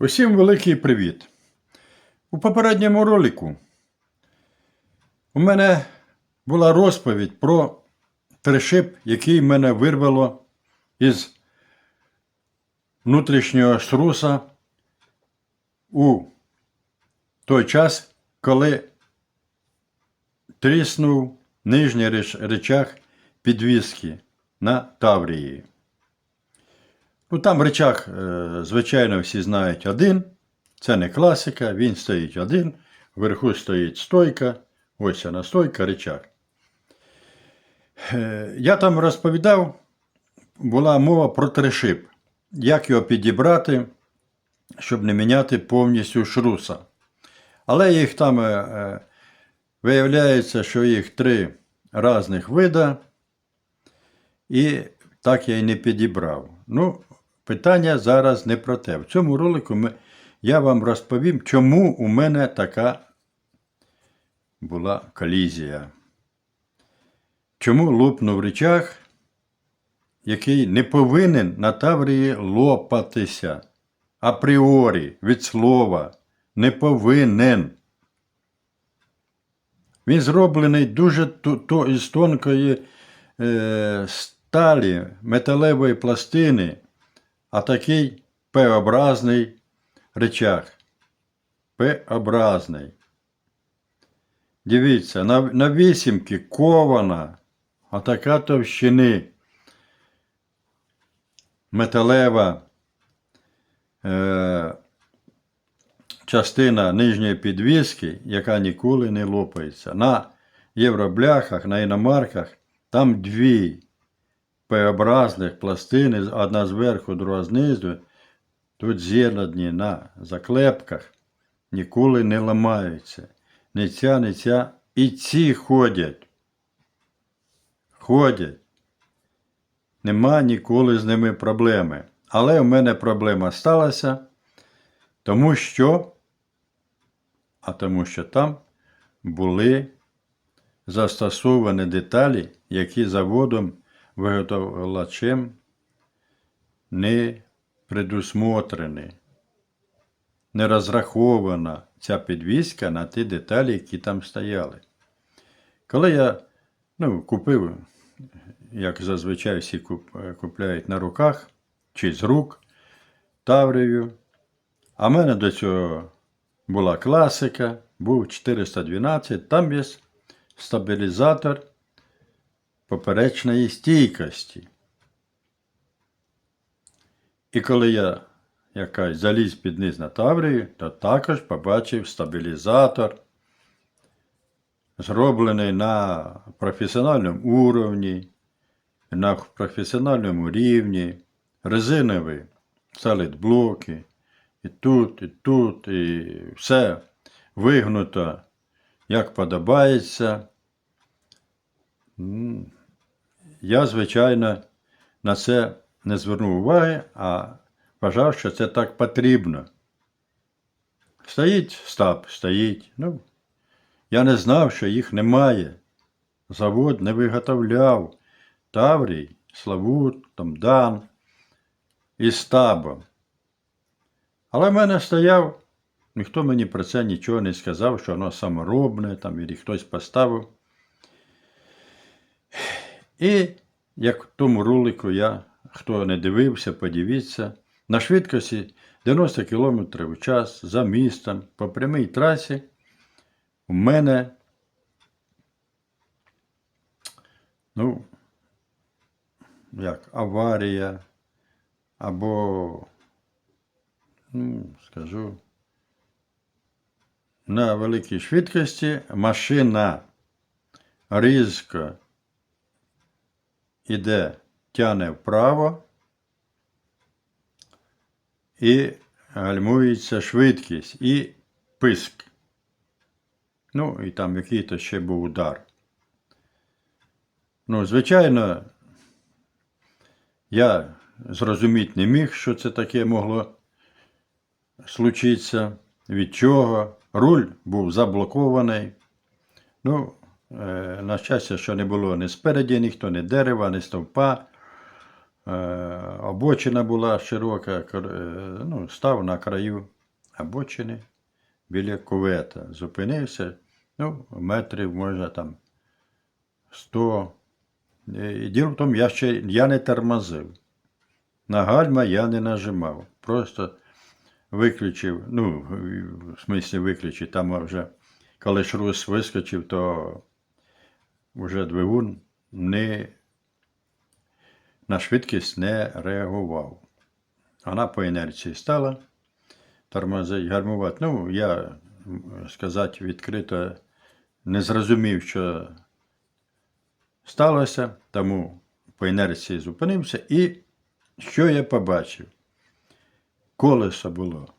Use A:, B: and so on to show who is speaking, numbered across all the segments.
A: Усім великий привіт! У попередньому ролику у мене була розповідь про пришип, який мене вирвало із внутрішнього струса у той час, коли тріснув нижній рычаг підвіски на Таврії. Ну, там речах, е, звичайно, всі знають один. Це не класика, він стоїть один. Вверху стоїть стойка. Ось вона стойка, речах. Е, Я там розповідав, була мова про трешип. Як його підібрати, щоб не міняти повністю шруса. Але їх там е, виявляється, що їх три різних вида. І так я і не підібрав. Ну, питання зараз не про те. В цьому ролику ми, я вам розповім, чому у мене така була колізія. Чому лопнув речах, який не повинен на Таврії лопатися. Апріорі, від слова, не повинен. Він зроблений дуже ту- то, із тонкої е, сталі, металевої пластини, а такий П-образний речах. П-образний. Дивіться, на, на вісімки кована, а така товщини. Металева е, частина нижньої підвіски, яка ніколи не лопається. На євробляхах, на іномарках там дві П-образних пластини, одна зверху, друга знизу. Тут з'єднані на заклепках, ніколи не ламаються. Ні ця, ні ця. І ці ходять. Ходять. Нема ніколи з ними проблеми. Але в мене проблема сталася, тому що, а тому що там були застосовані деталі, які заводом виготовлячем не предусмотрені. Не розрахована ця підвіска на ті деталі, які там стояли. Коли я ну, купив, як зазвичай всі купляють на руках чи з рук Таврію, а в мене до цього була класика, був 412, там є стабілізатор поперечної стійкості. І коли я якась заліз під низ на Таврію, то також побачив стабілізатор, зроблений на професіональному уровні, на професіональному рівні, резинові салідблоки, і тут, і тут, і все вигнуто, як подобається. Я, звичайно, на це не звернув уваги, а вважав, що це так потрібно. Стоїть стаб, стоїть. Ну, я не знав, що їх немає. Завод не виготовляв Таврій, Славут, там, Дан із стабом. Але в мене стояв, ніхто мені про це нічого не сказав, що воно саморобне, там, і хтось поставив. І як в тому ролику я, хто не дивився, подивіться, на швидкості 90 км в час за містом по прямій трасі у мене, ну, як аварія, або, ну, скажу, на великій швидкості машина різко іде, тяне вправо і гальмується швидкість і писк. Ну, і там який-то ще був удар. Ну, звичайно, я зрозуміти не міг, що це таке могло случитися, від чого. Руль був заблокований. Ну, на щастя, що не було ні спереді, ніхто, ні дерева, ні стовпа. е, обочина була широка, е, ну, став на краю обочини біля кувета. Зупинився, ну, метрів, може, там 100. Е, І діло в тому, я ще я не тормозив. На гальма я не нажимав. Просто виключив, ну, в смислі виключив, там вже, коли шрус вискочив, то вже двигун не, на швидкість не реагував. Вона по інерції стала тормозить, гармувати. Ну, я, сказати відкрито, не зрозумів, що сталося, тому по інерції зупинився. І що я побачив? Колесо було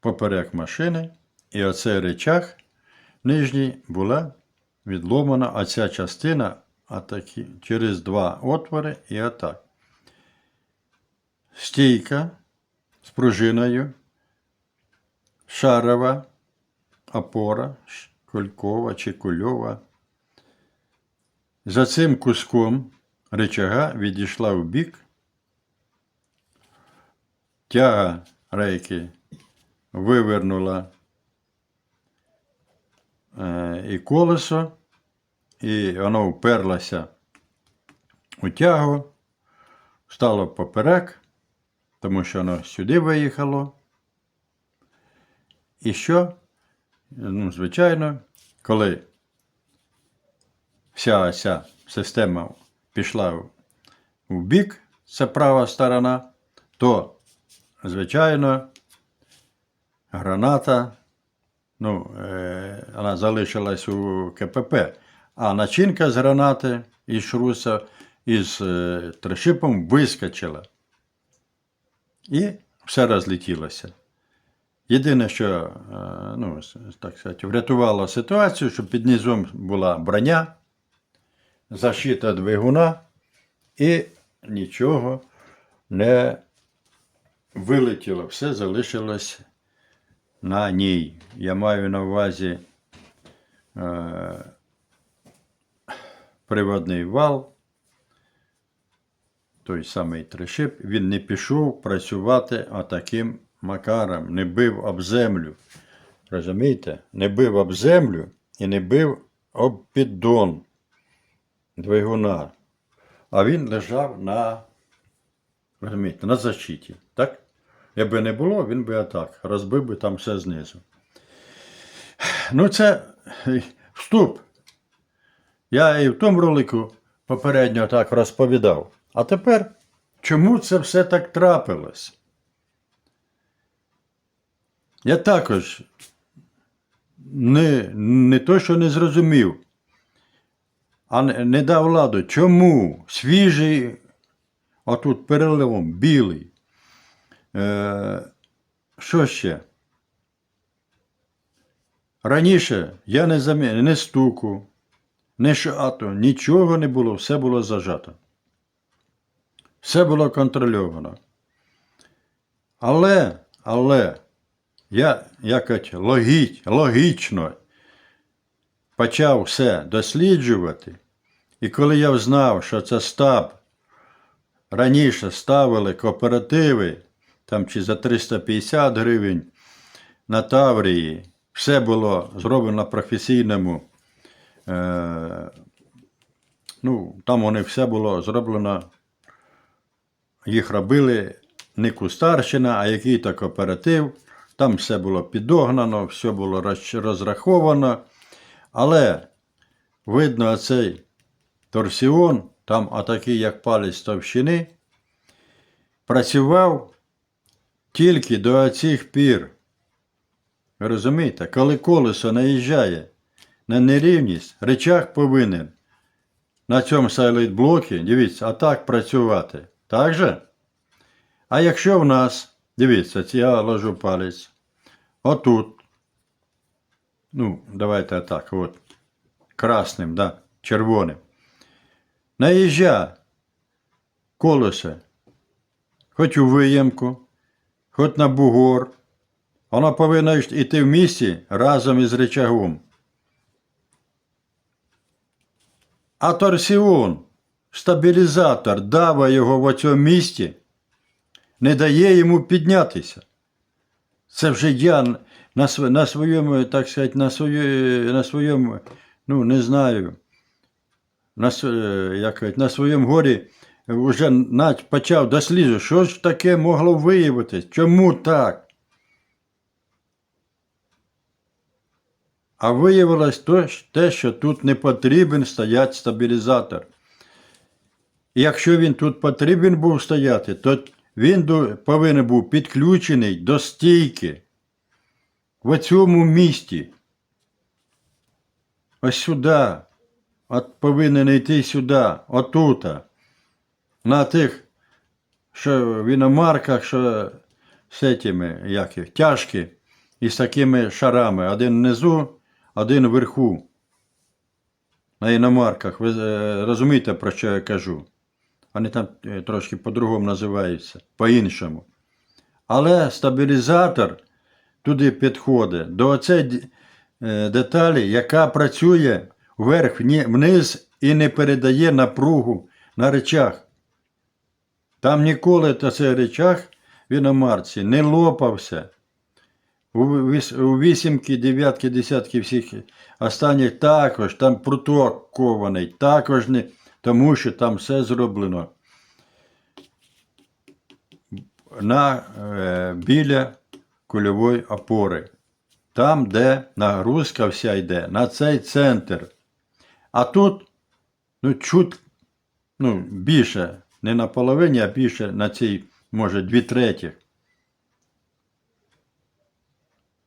A: поперек машини, і оцей речах нижній була відломана оця частина атаки, через два отвори і отак. Стійка з пружиною, шарова опора, кулькова чи кульова. За цим куском речага відійшла в бік, тяга рейки вивернула е, і колесо, і воно вперлося у тягу, стало поперек, тому що воно сюди виїхало. І що? Ну, звичайно, коли вся ця система пішла в- бік, це права сторона, то, звичайно, граната, ну, е, вона залишилась у КПП, а начинка з гранати із шруса із е, трешипом вискочила. І все розлетілося. Єдине, що е, ну, так сказати, врятувало ситуацію, що під низом була броня, защита двигуна, і нічого не вилетіло, все залишилось на ній. Я маю на увазі е, приводний вал, той самий тришип, він не пішов працювати отаким макаром, не бив об землю. Розумієте? Не бив об землю і не бив об піддон двигуна. А він лежав на, розумієте, на защиті. Так? Якби не було, він би атак. Розбив би там все знизу. Ну, це вступ. Я і в тому ролику попередньо так розповідав. А тепер, чому це все так трапилось? Я також не, не то, що не зрозумів, а не, не дав ладу. Чому свіжий, отут перелом білий. Е, що ще? Раніше я не замі... не стуку, не шату, нічого не було, все було зажато. Все було контрольовано. Але, але, я якось логіч, логічно почав все досліджувати, і коли я взнав, що це стаб, раніше ставили кооперативи, там чи за 350 гривень на Таврії, все було зроблено професійному. Е, ну, там вони все було зроблено, їх робили не кустарщина, а який-то кооператив. Там все було підогнано, все було розраховано. Але видно, оцей торсіон, там отакий, як палець товщини, працював тільки до цих пір. Ви розумієте, коли колесо наїжджає на нерівність, речах повинен на цьому сайлент-блокі, дивіться, атак працювати. Так же? А якщо в нас, дивіться, я ложу палець, отут, ну, давайте так, от, красним, да, червоним, наїжджа колесо, хоч у виємку, хоч на бугор, воно повинно йти в місці разом із речагом. А торсіон стабілізатор давить його в цьому місті, не дає йому піднятися. Це вже я на, на своєму, так сказати, на, своє, на своєму, ну не знаю, на, як на своєму горі вже почав досліджувати, що ж таке могло виявитись, чому так. А виявилось те, що тут не потрібен стояти стабілізатор. Якщо він тут потрібен був стояти, то він повинен був підключений до стійки в цьому місті. Ось сюди. От повинен йти сюди, отута. На тих, що в іномарках, що з цими, як їх, тяжкі, і з такими шарами. Один внизу, один вверху. На іномарках. Ви е, розумієте, про що я кажу? Вони там е, трошки по-другому називаються, по-іншому. Але стабілізатор туди підходить до цієї деталі, яка працює вверх, вниз і не передає напругу на речах. Там ніколи цей речах в іномарці не лопався. У вісімки, дев'ятки, десятки всіх останніх також, там пруток кований, також не, тому що там все зроблено на, е, біля кульової опори. Там, де нагрузка вся йде, на цей центр. А тут, ну, чуть, ну, більше, не на половині, а більше на цій, може, дві треті.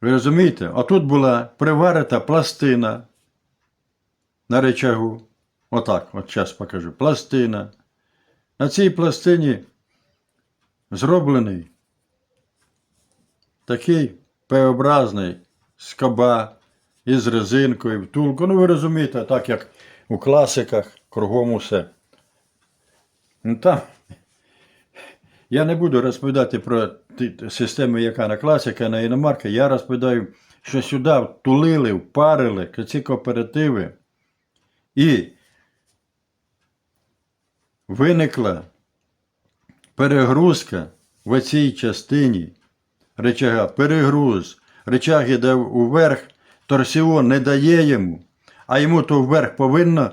A: Ви розумієте? А тут була приварита пластина на речагу. Отак, от зараз покажу. Пластина. На цій пластині зроблений такий П-образний скоба із резинкою, втулку. Ну, ви розумієте, так як у класиках кругом усе. Ну, там, я не буду розповідати про системи, яка на класика, на іномарка. Я розповідаю, що сюди втулили, впарили ці кооперативи. І виникла перегрузка в цій частині речага, перегруз. Речаг іде вверх, торсіон не дає йому, а йому то вверх повинно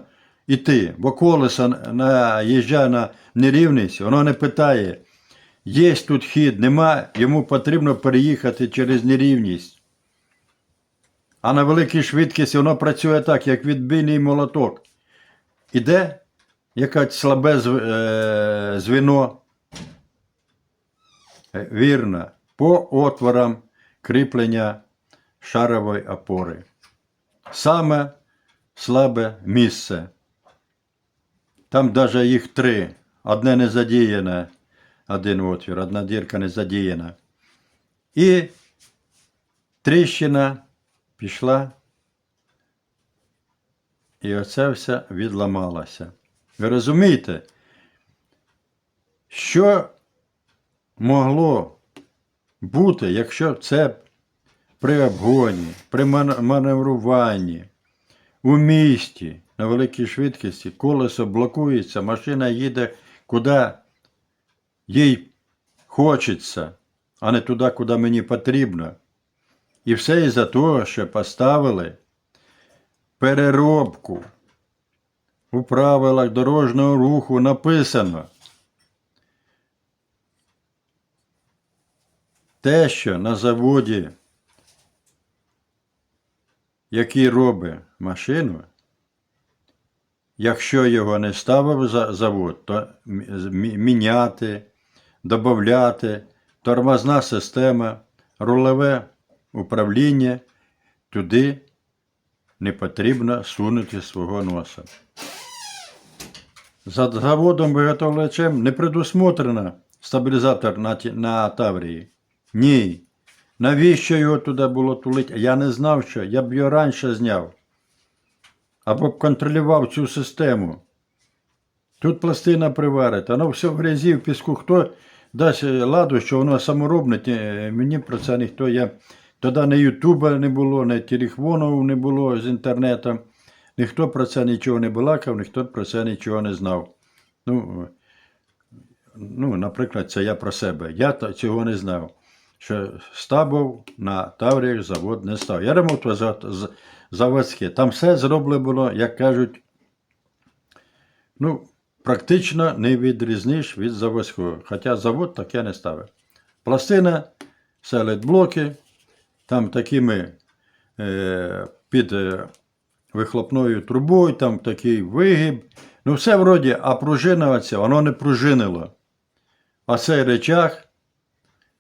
A: йти, бо колесо наїжджає на нерівність, воно не питає. Є тут хід, нема, йому потрібно переїхати через нерівність. А на великій швидкості воно працює так, як відбійний молоток. Іде якесь слабе е, звіно. Е, Вірно, по отворам кріплення шарової опори. Саме слабе місце. Там навіть їх три. Одне не задіяне, один отвір, одна дірка не задіяна. І тріщина пішла. І оце все відламалося. Ви розумієте, що могло бути, якщо це при обгоні, при маневруванні, у місті на великій швидкості колесо блокується, машина їде куди їй хочеться, а не туди, куди мені потрібно. І все із-за того, що поставили переробку. У правилах дорожнього руху написано. Те, що на заводі, який робить машину, якщо його не ставив за завод, то міняти, додати, тормозна система, рулеве управління, туди не потрібно сунути свого носа. За заводом виготовлячем не предусмотрено стабілізатор на, на Таврії. Ні. Навіщо його туди було тулити? Я не знав, що. Я б його раніше зняв. Або б контролював цю систему. Тут пластина приварить, воно все в грязі, в піску. Хто дасть ладу, що воно саморобне, мені про це ніхто. Я... Тоді ні Ютуба не було, ні телефону не було з інтернетом. Ніхто про це нічого не балакав, ніхто про це нічого не знав. Ну, ну, наприклад, це я про себе. Я цього не знав. Що Стабов на Тавріях завод не став. Я ремонтував за- з- заводське. Там все зроблено було, як кажуть, ну, практично не відрізниш від заводського. Хоча завод таке не ставив. Пластина, селет-блоки, там такими е, під е, вихлопною трубою, там такий вигиб. Ну, все вроді, а пружина оця, воно не пружинило. А цей речах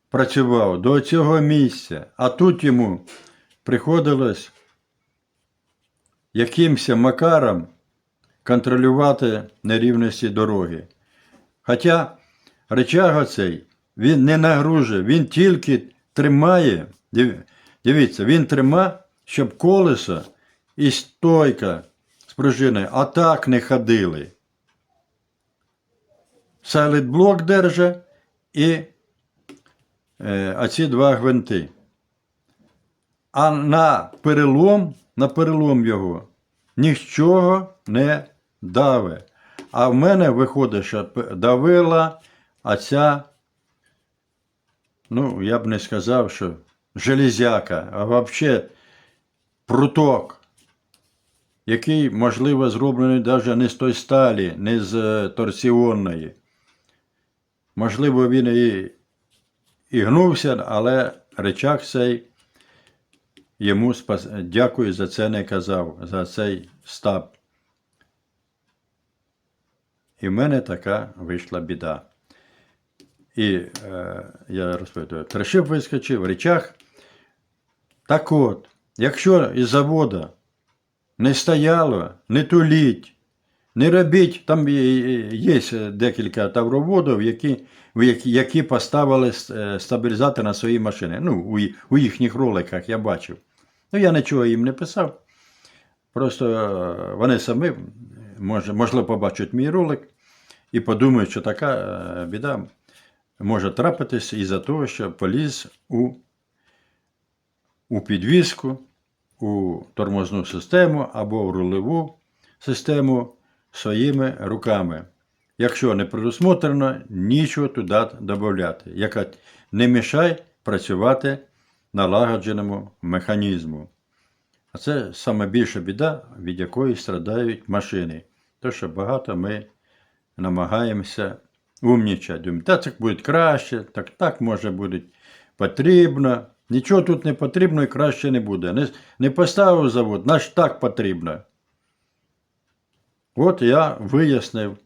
A: працював до цього місця, а тут йому приходилось якимся макаром контролювати нерівності дороги. Хоча речаг оцей, він не нагружує, він тільки тримає, дивіться, він тримає, щоб колесо і стойка з пружиною атак не ходили. Сайлент-блок держа і е, оці два гвинти. А на перелом, на перелом його нічого не даве. А в мене виходить, що давила оця, ну, я б не сказав, що железяка, а взагалі пруток, який, можливо, зроблений навіть не з той сталі, не з е, торсіонної. Можливо, він і, і гнувся, але речах цей йому спас... дякую за це не казав, за цей стаб. І в мене така вийшла біда. І е, я розповідаю, трешип вискочив, речах. Так от, якщо із завода не стояло, не туліть, не робіть, там є- декілька тавроводів, які, які, які поставили е, стабілізатор на свої машини. Ну, у, у їхніх роликах я бачив. Ну, я нічого їм не писав. Просто е, вони самі, може, можливо, побачать мій ролик і подумають, що така е, біда може трапитись із-за того, що поліз у, у підвіску, у тормозну систему або в рульову систему своїми руками. Якщо не предусмотрено, нічого туди додати, яка не мішає працювати налагодженому механізму. А це саме більша біда, від якої страдають машини. То, що багато ми намагаємося умнічати. Думаємо, та це буде краще, так так може буде потрібно. Нічого тут не потрібно і краще не буде. Не, не поставив завод, значить так потрібно. От я вияснив.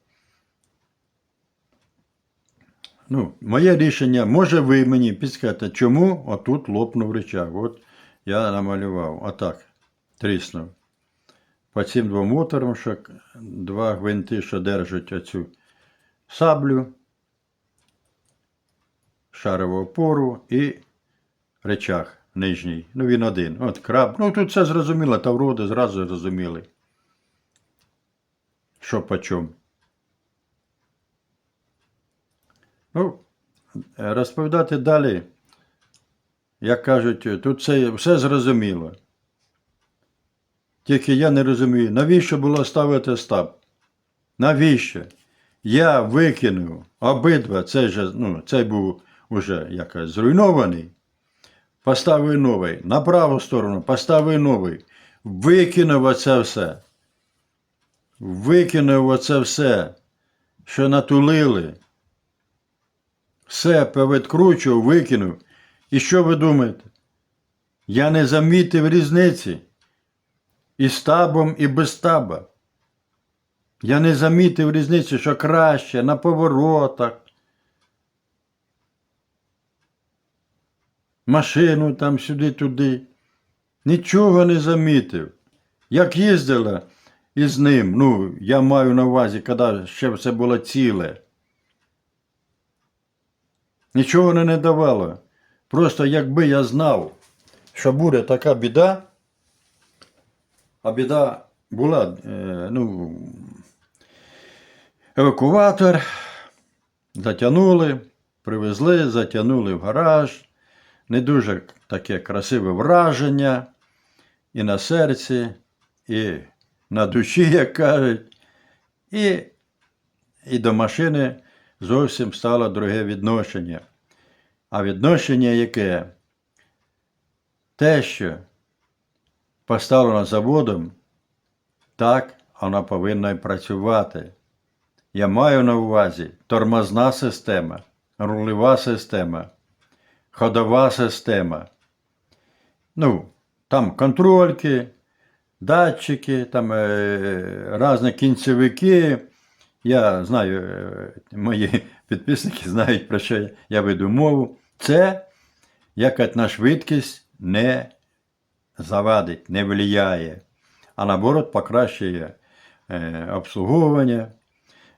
A: Ну, моє рішення, може ви мені підскажете, чому отут лопнув рычаг. От я намалював, отак, тріснув. По цим двом моторам, що два гвинти, що держать оцю саблю, шарову опору і речах нижній. Ну, він один. От краб. Ну, тут все зрозуміло, тавроди зразу зрозуміли. Що по чому. Ну, розповідати далі, як кажуть, тут все, все зрозуміло. Тільки я не розумію, навіщо було ставити стаб? Навіщо? Я викинув обидва, цей, же, ну, цей був уже якось зруйнований. Поставив новий. На праву сторону поставив новий. Викинув оце все. Викинув оце все, що натулили. Все повідкручував, викинув. І що ви думаєте? Я не замітив різниці і з табом, і без таба. Я не замітив різниці, що краще на поворотах. Машину там сюди-туди. Нічого не замітив. Як їздила із ним, ну, я маю на увазі, коли ще все було ціле. Нічого не давало. Просто якби я знав, що буде така біда, а біда була, е, ну, евакуатор, затягнули, привезли, затягнули в гараж. Не дуже таке красиве враження і на серці, і на душі, як кажуть. І і до машини зовсім стало друге відношення. А відношення яке? Те, що поставлено заводом, так вона повинна і працювати. Я маю на увазі тормозна система, рулева система, ходова система. Ну, там контрольки, датчики, там е, різні кінцевики. Я знаю, е, мої підписники знають, про що я веду мову. Це як на швидкість не завадить, не влияє, а наоборот покращує е, обслуговування.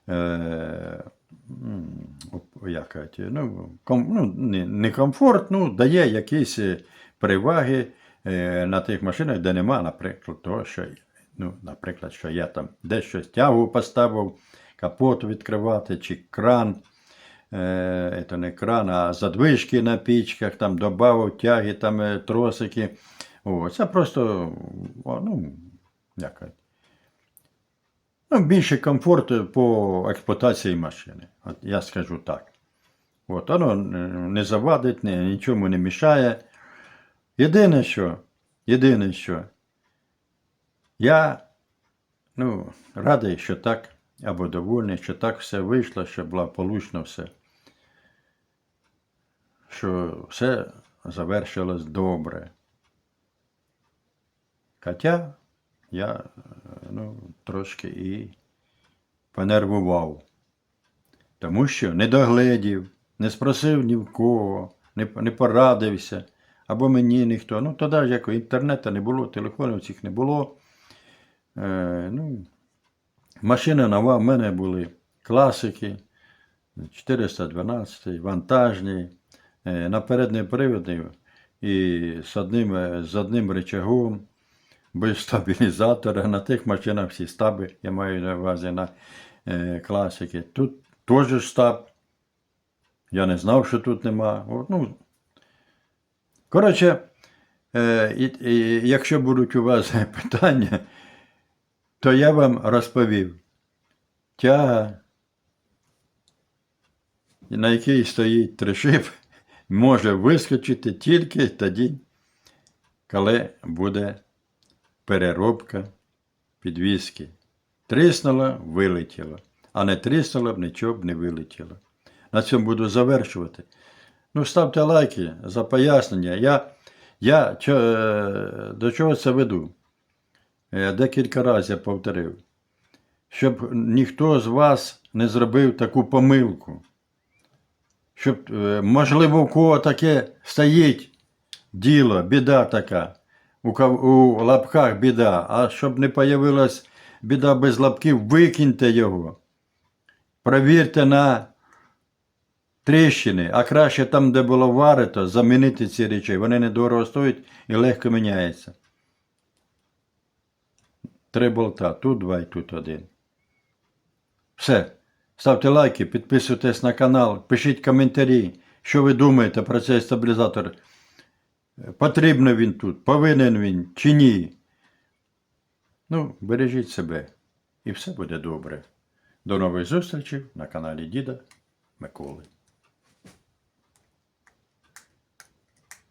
A: Е, як ну, ком, ну, не, комфорт, ну, дає якісь е, переваги е, на тих машинах, де нема, наприклад, того, що, ну, наприклад, що я там десь щось тягу поставив, капот відкривати, чи кран. Е, це не кран, а задвижки на пічках, там додав тяги, там е, тросики. О, це просто, ну, як ну, більше комфорту по експлуатації машини. От я скажу так. От, воно е, не завадить, нічому не мішає. Єдине що, єдине що, я ну, радий, що так, або довольний, що так все вийшло, що благополучно все. Що все завершилось добре. Хоча я ну, трошки і понервував. Тому що не догледів, не спросив ні в кого, не, не порадився, або мені ніхто. Ну, тоді як інтернету не було, телефонів цих не було. Е, ну, машина нова, в мене були класики, 412, вантажні, е, на передній приводі і з одним, е, з одним рычагом, без стабілізатора. На тих машинах всі стаби, я маю на увазі на е, класики. Тут теж ж стаб. Я не знав, що тут нема. От, ну, коротше, е, і, і, якщо будуть у вас питання, то я вам розповів. Тяга, на якій стоїть тришип, може вискочити тільки тоді, коли буде переробка підвіски. Тріснуло, вилетіло. А не тріснуло б, нічого б не вилетіло. На цьому буду завершувати. Ну, ставте лайки за пояснення. Я, я чо, е, до чого це веду? Е, Декілька разів я повторив, щоб ніхто з вас не зробив таку помилку. Щоб, е, можливо, у кого таке стоїть діло, біда така, у лапках біда, а щоб не появилась біда без лапків, викиньте його. Провірте на тріщини, а краще там, де було варито, замінити ці речі. Вони недорого стоять і легко міняються. Три болта, тут два і тут один. Все. Ставте лайки, підписуйтесь на канал, пишіть коментарі, що ви думаєте про цей стабілізатор. Потрібно він тут, повинен він чи ні. Ну, бережіть себе, і все буде добре. До нових зустрічей на каналі Діда Миколи.